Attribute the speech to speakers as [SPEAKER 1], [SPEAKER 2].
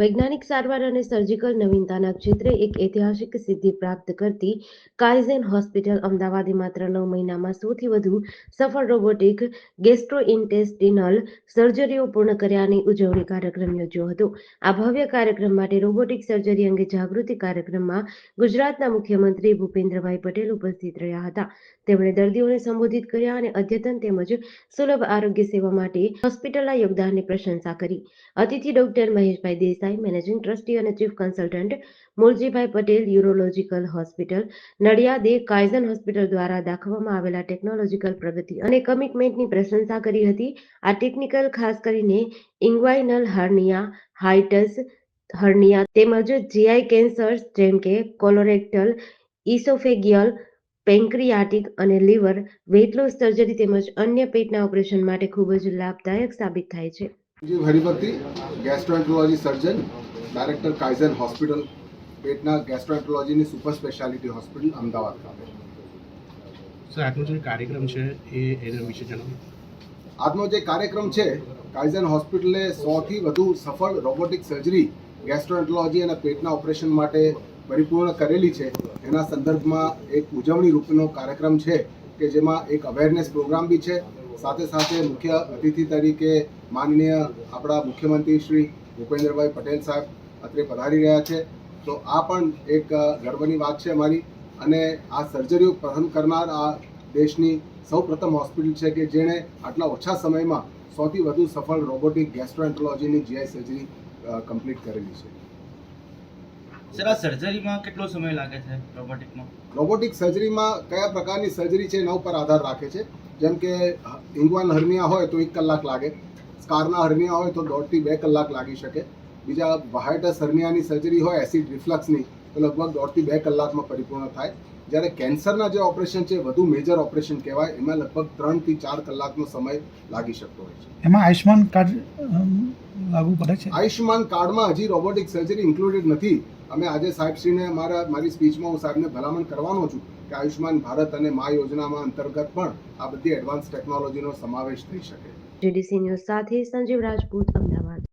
[SPEAKER 1] વૈજ્ઞાનિક સારવાર અને સર્જિકલ નવીનતાના ક્ષેત્રે એક ઐતિહાસિક સિદ્ધિ પ્રાપ્ત કરતી કાઇઝેન હોસ્પિટલ અમદાવાદે માત્ર નવ મહિનામાં સૌથી વધુ સફળ રોબોટિક ગેસ્ટ્રોઇન્ટેસ્ટિનલ સર્જરીઓ પૂર્ણ કર્યાની ઉજવણી કાર્યક્રમ યોજ્યો હતો. આ ભવ્ય કાર્યક્રમ માટે રોબોટિક સર્જરી અંગે જાગૃતિ કાર્યક્રમમાં ગુજરાતના મુખ્યમંત્રી ભૂપેન્દ્રભાઈ પટેલ ઉપસ્થિત રહ્યા હતા. તેમણે દર્દીઓને સંબોધિત કર્યા અને અદ્યતન તેમજ સુલભ આરોગ્ય સેવા માટે હોસ્પિટલના યોગદાનની પ્રશંસા કરી. અતિથિ doctor Maheshbhai Desai managing trustee અને chief consultant Muljibhai Patel urological hospital નડિયાદે Kaizen hospital દ્વારા દાખવવામાં આવેલા ટેકનોલોજીકલ પ્રગતિ અને કમિટમેન્ટની પ્રશંસા કરી હતી. આ ટેકનિકલ ખાસ કરીને ઇન્ગ્વાઇનલ હર્નિયા હાઇટસ હર્નિયા તેમજ જીઆઈ કેન્સર્સ જેમ કે કોલોરેક્ટલ ઇસોફેગિયલ પેન્ક્રિયાટિક અને લીવર વેટલો સર્જરી તેમજ અન્ય પેટના ઓપરેશન માટે ખૂબ જ લાભદાયક સાબિત થાય છે.
[SPEAKER 2] Jeev Haribhakti gastroenterology surgeon director Kaizen hospital પેટના ગેસ્ટ્રોએન્ટ્રોલોજીની સુપર સ્પેશિયાલિટી હોસ્પિટલ અમદાવાદ. ખાતે
[SPEAKER 3] સર આજનો જે કાર્યક્રમ છે એ એના વિશે જણાવો.
[SPEAKER 2] આજનો જે કાર્યક્રમ છે કાઇઝન હોસ્પિટલે સોથી વધુ સફળ રોબોટિક સર્જરી ગેસ્ટ્રોએન્ટ્રોલોજી અને પેટના ઓપરેશન માટે પરિપૂર્ણ કરેલી છે. એના સંદર્ભમાં એક ઉજવણી રૂપનો કાર્યક્રમ છે કે જેમાં એક અવેરનેસ પ્રોગ્રામ બી છે સાથે સાથે મુખ્ય અતિથિ તરીકે માનનીય આપણા મુખ્યમંત્રી શ્રી ભૂપેન્દ્રભાઈ પટેલ સાહેબ અત્રે પધારી રહ્યા છે. તો આ પણ એક ગર્વની વાત છે અમારી. અને આ સર્જરીઓ પ્રથમ કરનાર આ દેશની સૌ પ્રથમ હોસ્પિટલ છે કે જેણે આટલા ઓછા સમયમાં સૌથી વધુ સફળ રોબોટિક ગેસ્ટ્રોએન્ટ્રોલોજીની જીઆઈ સર્જરી કમ્પ્લીટ કરેલી છે.
[SPEAKER 4] સર આ સર્જરીમાં કેટલો સમય લાગે છે રોબોટિકમાં
[SPEAKER 2] રોબોટિક સર્જરીમાં કયા પ્રકારની સર્જરી છે એના ઉપર આધાર રાખે છે? જેમ કે ઇંગવાન હર્નિયા હોય તો એક કલાક લાગે. સ્કારના હર્નિયા હોય તો દોઢથી બે કલાક લાગી શકે. બીજા વાહાઇટસ હર્નિયાની સર્જરી હોય એસિડ રિફ્લક્સની તો લગભગ દોઢથી બે કલાકમાં પરિપૂર્ણ થાય. જ્યારે કેન્સરના જે ઓપરેશન છે વધુ મેજર ઓપરેશન કહેવાય એમાં લગભગ ત્રણથી ચાર કલાકનો સમય લાગી શકતો હોય છે.
[SPEAKER 5] એમાં આયુષ્માન કાર્ડ લાગુ પડે છે?
[SPEAKER 2] આયુષ્યમાન કાર્ડમાં હજી રોબોટિક સર્જરી ઇન્ક્લુડેડ નથી. અમે આજે સાહેબશ્રીને મારા, મારી સ્પીચમાં હું સાહેબને ભલામણ કરવાનો છું કે આયુષ્યમાન ભારત અને મા યોજનામાં અંતર્ગત પણ આ બધી એડવાન્સ ટેકનોલોજીનો સમાવેશ થઈ શકે.
[SPEAKER 1] જીડીસી ન્યૂઝ સાથે સંજીવ રાજપૂત, અમદાવાદ.